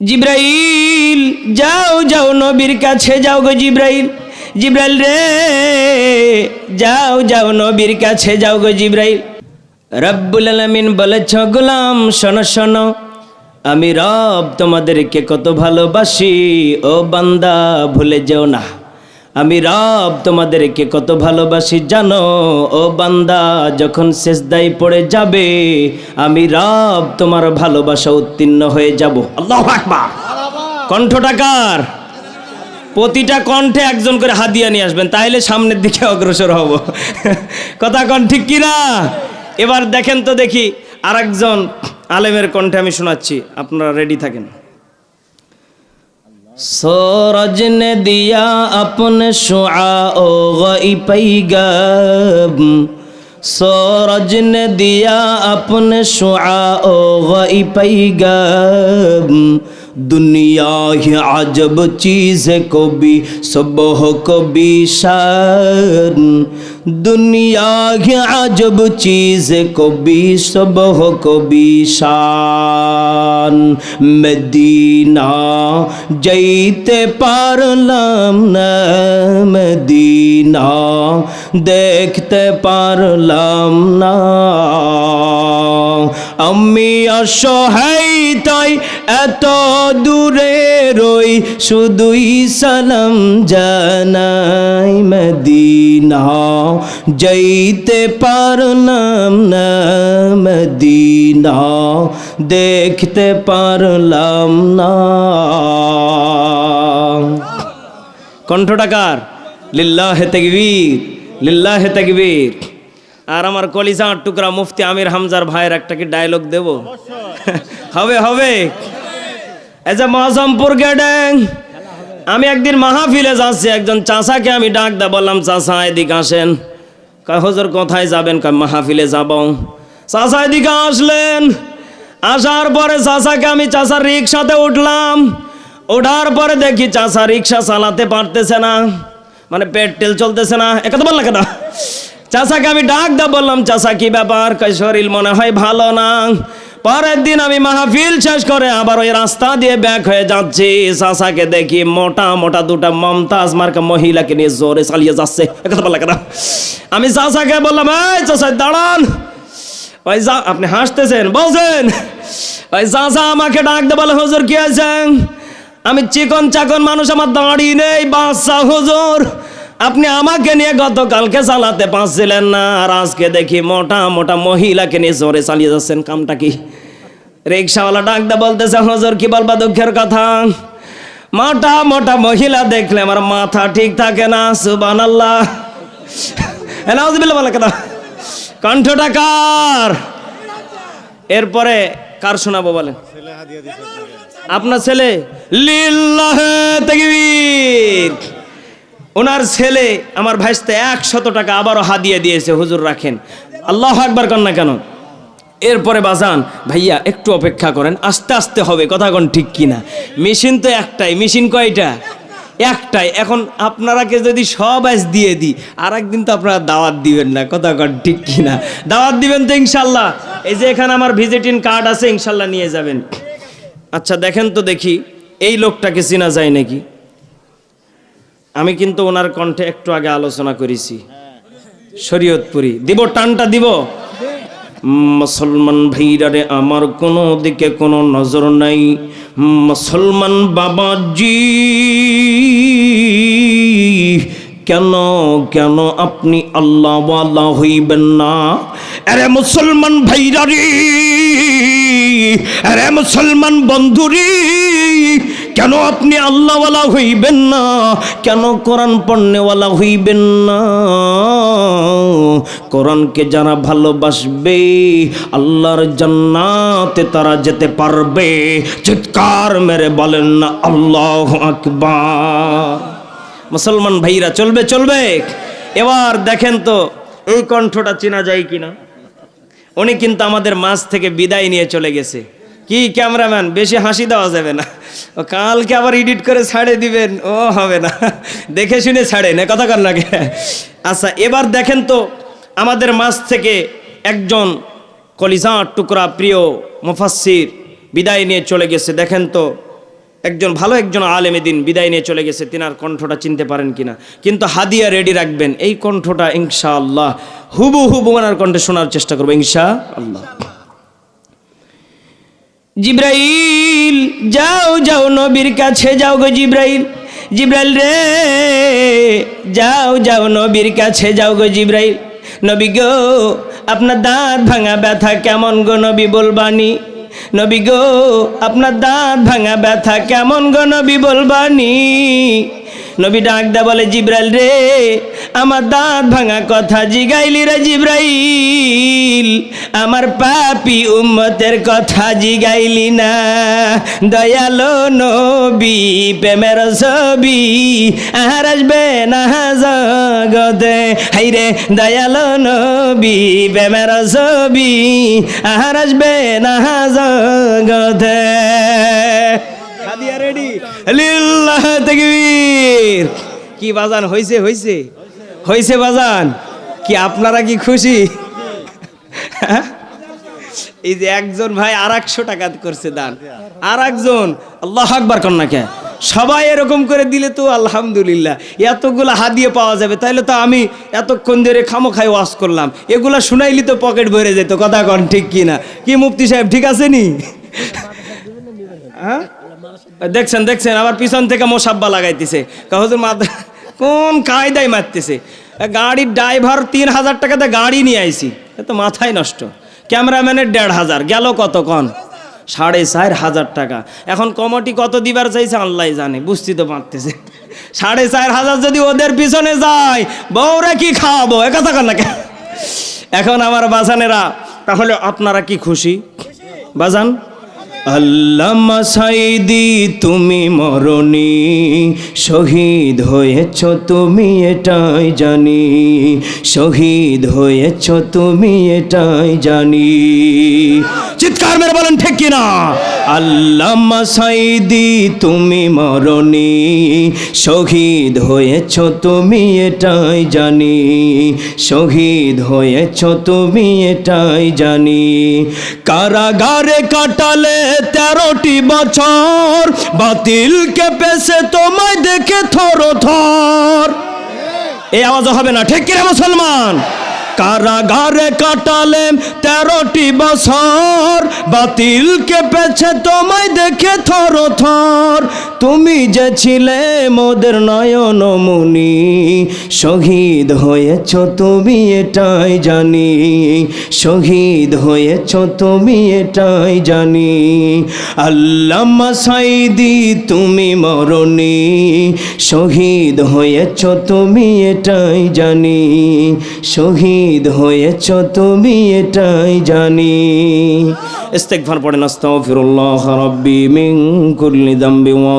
জিব্রাইল, যাও যাও নবীর কাছে, যাও গো জিব্রাইল। জিব্রাইল রে, যাও যাও নবীর কাছে, যাও গো জিব্রাইল। রব্বুল আলামিন বলেছ, গোলাম, শোনো শোনো, আমি রব তোমাদেরকে কত ভালোবাসি। ও বান্দা, ভুলে যেও না। আমি রব তোমাদেরকে কত ভালোবাসি, জানো? ও বান্দা, যখন শেষদাই পড়ে যাবে, আমি রব তোমার ভালোবাসা উত্তীর্ণ হয়ে যাব। আল্লাহ আকবার। কণ্ঠটাকার প্রতিটা কণ্ঠে একজন করে হাদিয়া নিয়ে আসবেন তাহলে সামনের দিকে অগ্রসর হব। কথা কন ঠিক কিনা এবার দেখেন তো দেখি, আরেকজন আলেমের কণ্ঠে আমি শোনাচ্ছি, আপনারা রেডি থাকেন। सूरज ने दिया अपने शुआ ओ गई पैगम सूरज ने दिया अपने शुआ ओ गई पैगम दुनिया ही अजब चीज़ को भी सुबह को भी शान دنیا کی عجب چیز کبھی صبح کبھی شان مدینہ جیتے পারলাম না মদিনা দেখতে পারলাম না আমি অসহায়, তাই এত দূরে রই শুধুই সালাম জানাই মদিনা। যাইতে পারলাম না মদিনা, দেখতে পারলাম না। কণ্ঠটাকার লিল্লাহে তাকবীর লিল্লাহে তাকবীর। আর আমার কলিজা টুকরা মুফতি আমির হামজার ভাইয়ের একটা কি ডায়লগ দেব? হবে হবে। এজ এ মহাজমপুর গ্যাডেং, আমি একদিন মাহফিলে যাচ্ছি, একজন চাষাকে আমি ডাক দা বললাম চাষা এদিকে আসেন। হুজুর, কোথায় যাবেন? কয়, মাহফিলে যাব। চাষা এদিকে আসলেন। আসার পরে চাষাকে আমি চাষার রিক্সাতে উঠলাম। ওঠার পরে দেখি চাষা রিক্সা চালাতে পারতেছে না মানে পেট পেট্রোল চলতেছে না। একথা বললা কেন? চাষাকে আমি ডাক দা বললাম চাষা কি ব্যাপার? কয়, শরীর মনে হয় ভালো না? পরের দিন আমি মাহফিল শেষ করে আবার ওই রাস্তা দিয়ে ব্যাক হয়ে যাচ্ছি। চাষাকে দেখি মোটা মোটা দুটা মমতাজ মার্কা মহিলাকে নিয়ে জোরে চালিয়ে যাচ্ছে। বললা কেন? আমি চাষাকে বললাম, এই চাষা দাঁড়ান। ওই যা, আপনি হাসতেছেন, বলছেন, ওই চাষা আমাকে ডাক দে বলে, হুজুর, কি আছে আমি চিকন চাকন মানুষ, আমার দাঁড়িয়ে নেই বাচ্চা হুজুর। আপনি আমাকে নিয়ে গতকালকে চালাতে পারছিলেন না, আর আজকে দেখি মোটা মোটা মহিলাকে নিয়ে জোরে চালিয়ে যাচ্ছেন। কামটা কি? রিক্সাওয়ালা ডাকতে বলতেছে, হুজুর, কি বলবা দুঃখের কথা? মোটা মোটা মহিলা দেখলে আমার মাথা ঠিক থাকে না সুবান আল্লাহ কেন কণ্ঠটা কার? এরপরে কার শোনাবো বলেন? আপনার ছেলে? লিল্লাহে ওনার ছেলে আমার ভাইস্তে একশত টাকা আবারও হাদিয়ে দিয়েছে, হুজুর রাখেন। আল্লাহ একবার কন না কেন? এরপরে বাজান, ভাইয়া, একটু অপেক্ষা করেন, আস্তে আস্তে হবে, কথা কোন ঠিক কিনা? মেশিন তো একটাই, মেশিন কয়টা? একটাই। এখন আপনারাকে যদি সব আজ দিয়ে দিই আর একদিন তো আপনারা দাওয়াত দিবেন না, কথা কন ঠিক কিনা? দাওয়াত দিবেন তো ইনশাল্লাহ। এই যে এখানে আমার ভিজিটিং কার্ড আছে, ইনশাল্লাহ নিয়ে যাবেন। আচ্ছা দেখেন তো দেখি, এই লোকটাকে চেনা যায় নাকি? আমি কিন্তু ওনার কণ্ঠে একটু আগে আলোচনা করেছি। শরীয়তপুরি। দিব, টানটা দিব। মুসলমান ভাইরারে আমার কোনো দিকে কোনো নজর নাই। মুসলমান বাবাজি, কেন কেন আপনি আল্লাহওয়ালা হইবেন না? আরে মুসলমান ভাইরারি, আরে মুসলমান বন্ধুরি কেন আপনি আল্লাহওয়ালা হইবেন না? কেন কোরআন পণ্যওয়ালা হইবেন না? কোরআনকে যারা ভালোবাসবে, আল্লাহর জান্নাতে তারা যেতে পারবে। চিৎকার মেরে বলেন না, আল্লাহ আকবার। মুসলমান ভাইরা, চলবে চলবে। এবার দেখেন তো, এই কণ্ঠটা চেনা যায় কিনা? উনি কিন্তু আমাদের মাঝ থেকে বিদায় নিয়ে চলে গেছে। কি ক্যামেরাম্যান? বেশি হাসি দেওয়া যাবে না। ও কালকে আবার এডিট করে ছাড়ে দিবেন, ও হবে না। দেখে শুনে ছাড়েন কথা কর লাগে আচ্ছা এবার দেখেন তো আমাদের মাঝ থেকে একজন কলিজার টুকরা প্রিয় মুফাসির বিদায় নিয়ে চলে গেছে। দেখেন তো, একজন ভালো একজন আলেমে দিন বিদায় নিয়ে চলে গেছে। তিনার কণ্ঠটা চিনতে পারেন কিনা। কিন্তু হাদিয়া রেডি রাখবেন। এই কণ্ঠটা ইনশা আল্লাহ হুবু হুবু ওনার কণ্ঠে শোনার চেষ্টা করব ইনশা আল্লাহ জিব্রাইল, যাও যাও নবীর কাছে, যাও গো জিব্রাইল। জিব্রাইল রে, যাও যাও নবীর কাছে, যাও গো জিব্রাইল। নবী গো, আপনার দাঁত ভাঙা ব্যথা কেমন গো নবী বলবানি? নবী গো, আপনার দাঁত ভাঙা ব্যথা কেমন গো নবী বলবানি? নবী ডাক দা বলে, জিব্রাইল রে, আমার দাঁত ভাঙা কথা জিগাইলি রে জিব্রাইল। আমার পাপি উম্মতের কথা জিগাইলি না। দয়ালো নবী, প্রেমের ছবি আহার আসবে না জগতে। হাইরে, দয়ালো নবী, প্রেমের ছবি আহার আসবে না জগতে। হাদিয়া রেডি। লিল্লাহ, তাকবীর। কি বাজান? হইছে হইছে। হইছে বাজান। কি আপনারা কি খুশি? হ্যাঁ? এই যে একজন ভাই আর একশো টাকা করছে দান। আর একজন আল্লাহ আকবার কন্যাকে। সবাই এরকম করে দিলে তো আলহামদুলিল্লাহ। এতগুলো হাদিয়ে পাওয়া যাবে, তাইলে তো আমি এতক্ষণ ধরে খামো খাই ওয়াশ করলাম। এগুলা শুনাইলি তো পকেট ভরে যেত, কথা কন ঠিক কি না কি মুফতি সাহেব ঠিক আছে নি? হ্যাঁ? দেখছেন দেখছেন, আবার পিছন থেকে মোসাব্বা লাগাইতেছে। কাহুজুর মাথা কোন কায়দায় মারতেছে? গাড়ির ড্রাইভার তিন হাজার টাকাতে গাড়ি নিয়ে আইছি। এ তো মাথায় নষ্ট। ক্যামেরাম্যানের দেড় হাজার। গেল কত কন? সাড়ে চার হাজার টাকা। এখন কমিটি কত দিবার চাইছে, আল্লাহ জানে। বুঝতে তো পারতেছে সাড়ে চার হাজার যদি ওদের পিছনে যায়, বউরা কি খাওয়াবো? এ কথা কন না কেন? এখন আমার বাজানেরা, তাহলে আপনারা কি খুশি? বাজান? আল্লামা সাইদি তুমি মরণি। শহীদ হয়েছ তুমি এটাই জানি। শহীদ হয়েছ তুমি এটাই জানি। চিৎকার মেরে বলেন, ঠিক কিনা আল্লামা সাইদি তুমি মরণি। শহীদ হয়েছ তুমি এটাই জানি। শহীদ হয়েছ তুমি এটাই জানি। কারাগারে কাটালে তেরোটি বছর। বাতিল কেঁপেছে তোমায় দেখে থর থর। এই আওয়াজ হবে না, ঠিক কিনা মুসলমান? কারাগারে কাটালে তেরোটি বছর। বাতিল কেঁপেছে তোমায় দেখে থর থর। তুমি যে ছিলে মোদের মুনি, শহীদ হয়েছ তুমি এটাই জানি, শহীদ হয়েছ তুমি এটাই জানি। আল্লামা সাইদি, তুমি মরণি, শহীদ হয়েছ তুমি এটাই জানি, শহীদ হয়েছ তুমি এটাই জানি। ইস্তেগফার পড়েন আস্তাগফিরুল্লাহ রাব্বি মিন কুল্লি যামবি ওয়া